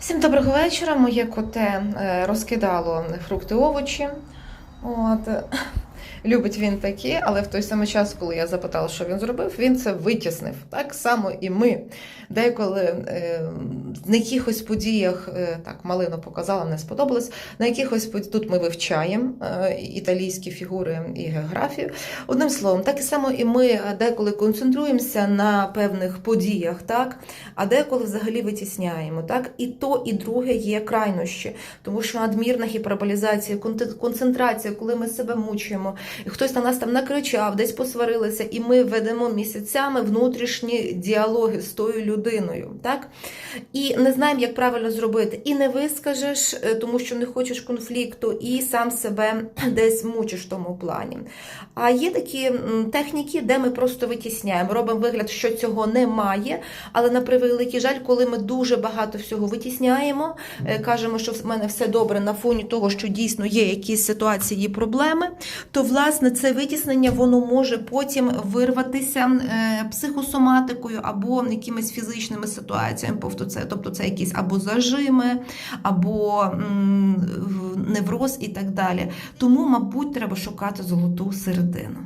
Всім доброго вечора. Моє коте е, розкидало фрукти овочі. От. Любить він такі, але в той самий час, коли я запитала, що він зробив, він це витіснив. Так само і ми. Деколи е, на якихось подіях, е, так, малину показала, не сподобалось. На якихось под- тут ми вивчаємо е, італійські фігури і географію. Одним словом, так і само і ми деколи концентруємося на певних подіях, так, а деколи взагалі витісняємо. Так? І то, і друге є крайнощі, тому що надмірна гіперболізація, концентрація, коли ми себе мучуємо, і хтось на нас там накричав, десь посварилися, і ми ведемо місяцями внутрішні діалоги з тою людиною. Так? І не знаємо, як правильно зробити. І не вискажеш, е, тому що не хочеш конфлікту, і сам себе десь мучиш в тому плані. А є такі техніки, де ми просто витісняємо, робимо вигляд, що цього немає. Але на превеликий жаль, коли ми дуже багато всього витісняємо, е, кажемо, що в мене все добре на фоні того, що дійсно є якісь ситуації, проблеми, то власне це витіснення воно може потім вирватися е, психосоматикою або якимись фізичними ситуаціями. Тобто це, тобто якісь або зажими, або невроз і так далі. Тому, мабуть, треба шукати золоту середину.